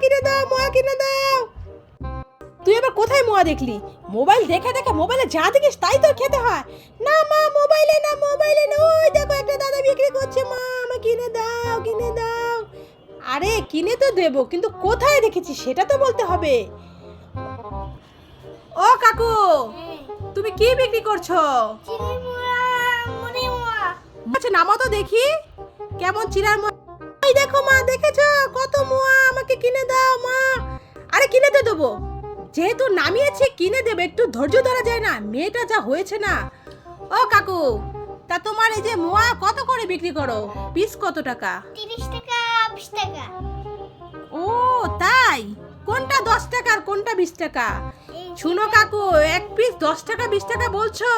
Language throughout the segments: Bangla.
মোয়া কিনে দাও। তুই এবার কোথায় মোয়া দেখলি? মোবাইল দেখে দেখে মোবাইলে যা দেখিস তাই তোর খেতে হয়। না মা মোবাইলে না মোবাইলে না। ওই দেখো একটা দাদা বিক্রি করছে মা আমাকে কিনে দাও কিনে দাও। আরে কিনে তো দেবো কিন্তু কোথায় দেখেছি সেটা তো বলতে হবে। ও কাকু তুমি কি বিক্রি করছ? আচ্ছা নামো তো দেখি। কেমন চিরার কিনে দেবো। যেহেতু নামিয়েছে কিনে দেবে একটু ধৈর্য ধরা যায় না মেয়েটা যা হয়েছে না। ও কাকু তা তোমার এই যে মোয়া কত করে বিক্রি করো? পিস কত টাকা? তিরিশ টাকা বিশ টাকা। ও তাই? কোনটা দশ টাকা আর কোনটা বিশ টাকা? শুনো কাকু এক পিস দশ টাকা বিশ টাকা বলছো?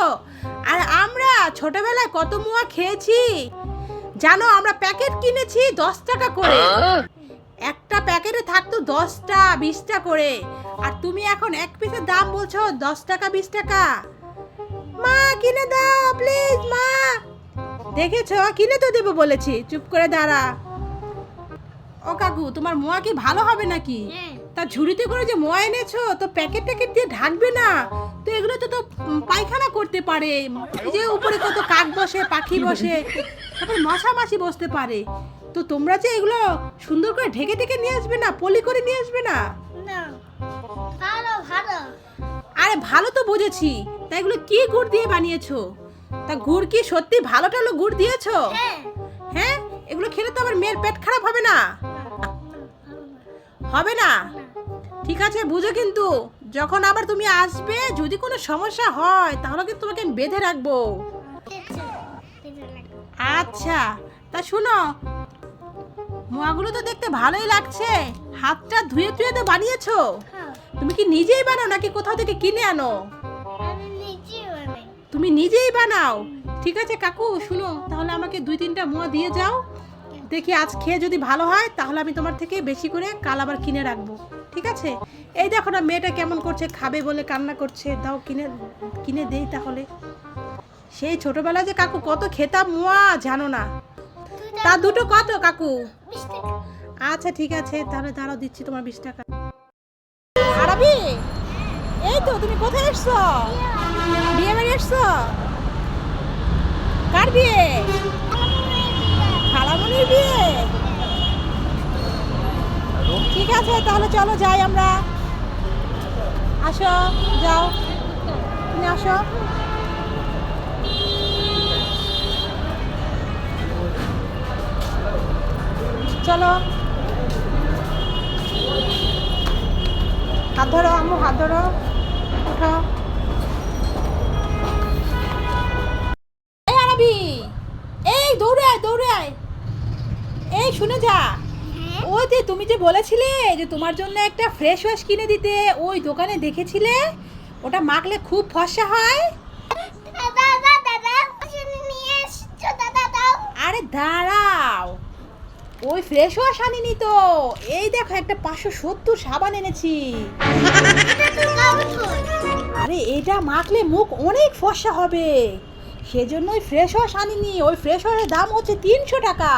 আর আমরা ছোটবেলায় কত মোয়া খেয়েছি? জানো আমরা প্যাকেট কিনেছি দশ টাকা করে। একটা প্যাকেটে থাকতো দশটা বিশটা করে। আর তুমি এখন এক পিসের দাম বলছো দশ টাকা বিশ টাকা। মা কিনে দাও প্লিজ মা। দেখেছ? কিনে তো দেবো বলেছি। চুপ করে দাঁড়া। ও কাকু তোমার মোয়া কি ভালো হবে নাকি? হ্যাঁ। তা ঝুড়িতে করে যে মোয়া এনেছো তো প্যাকেট ট্যাকেট দিয়ে ঢাকবে না? তো এগুলো তো তো পায়খানা করতে পারে। যে উপরে কত কাক বসে পাখি বসে। তারপর মশা মাছি বসতে পারে। তো তোমরা যে এগুলো সুন্দর করে ঢেকে ঢেকে নিয়ে আসবে না পলি করে নিয়ে আসবে না? ভালো ভালো। আরে ভালো তো বুঝেছি তা এগুলো কি গুড় দিয়ে বানিয়েছো? তা গুড় কি সত্যি ভালো টালো গুড় দিয়েছ? হ্যাঁ। হ্যাঁ? এগুলো খেলে তো আমার মেয়ের পেট খারাপ হবে না? হবে না? ঠিক আছে বুঝো কিন্তু। যখন আবার তুমি আসবে যদি কোনো সমস্যা হয় তাহলে কিন্তু তোমাকে আমি বেঁধে রাখব। আচ্ছা তা শুনো মোয়াগুলো তো দেখতে ভালোই লাগছে। হাতটা ধুয়ে ধুয়ে তো বানিয়েছো। তুমি কি নিজেই বানাও নাকি কোথাও থেকে কিনে আনো? তুমি নিজেই বানাও। ঠিক আছে কাকু শুনো তাহলে আমাকে দুই তিনটা মোয়া দিয়ে যাও। দেখি আজ খেয়ে যদি ভালো হয় তাহলে আমি তোমার থেকে বেশি করে কাল আবার কিনে রাখব। ঠিক আছে? এই দেখো না মেয়েটা কেমন করছে খাবে বলে কান্না করছে। দাও কিনে কিনে দেই তাহলে। সেই ছোটবেলায় যে কাকু কত খেতাম মোয়া জানো না। তা দুটো কত কাকু? আচ্ছা ঠিক আছে তাহলে দাঁড়াও দিচ্ছি তোমার বিশ টাকা। আরবি? এই তো তুমি কোথায় এসছো? বিয়ে বাড়ি এসছো? কার বিয়ে? খালামনির বিয়ে? ঠিক আছে তাহলে চলো যাই আমরা। আসো যাও। তুমি আসো। চলো। হাত ধরো আম্মু হাত ধরো। উঠো এই এই দৌড়ে আয় দৌড়ে আয়। এই শুনে যা। ওই যে তুমি যে বলেছিলে যে তোমার জন্য একটা ফ্রেশ ওয়াশ কিনে দিতে ওই দোকানে দেখেছিলে? ওটা মাখলে খুব ফর্সা হয়। আরে দাঁড়াও। ওই ফ্রেশ ওয়াশ আনিনি তো। এই দেখো, একটা পাঁচশো সত্তর সাবান এনেছি। আরে, এটা মাখলে মুখ অনেক ফর্সা হবে। সেজন্যই ফ্রেশ ওয়াশ আনিনি। ওই ফ্রেশ ওয়াশের দাম হচ্ছে তিনশো টাকা।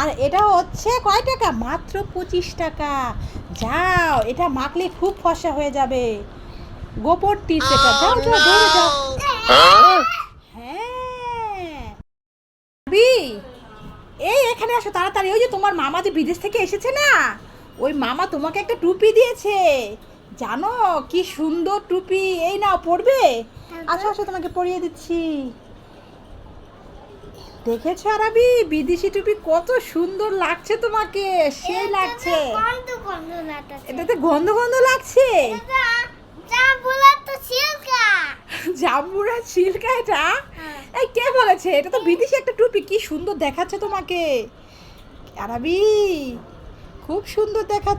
আর এটা হচ্ছে কয় টাকা? মাত্র পঁচিশ টাকা। যাও, এটা মাখলে খুব ফর্সা হয়ে যাবে। গোপর টিপ এটা। যাও যাও যাও হ্যাঁ বি এই এখানে আসো তাড়াতাড়ি। ওই যে তোমার মামা যে বিদেশ থেকে এসেছে না? ওই মামা তোমাকে একটা টুপি দিয়েছে। জানো কি সুন্দর টুপি। এই নাও পরবে? আসো আসো তোমাকে পরিয়ে দিচ্ছি। দেখেছ আরাবি? বিদেশি টুপি কত সুন্দর লাগছে তোমাকে। সেই লাগছে। এটাতে গন্ধ গন্ধ লাগছে? জাম্বুরা সিল্কা এটা? হ্যাঁ। এই কে বলেছে? এটা তো বিদেশি একটা টুপি। কি সুন্দর দেখাচ্ছে তোমাকে। আরাবি খুব সুন্দর দেখাচ্ছে।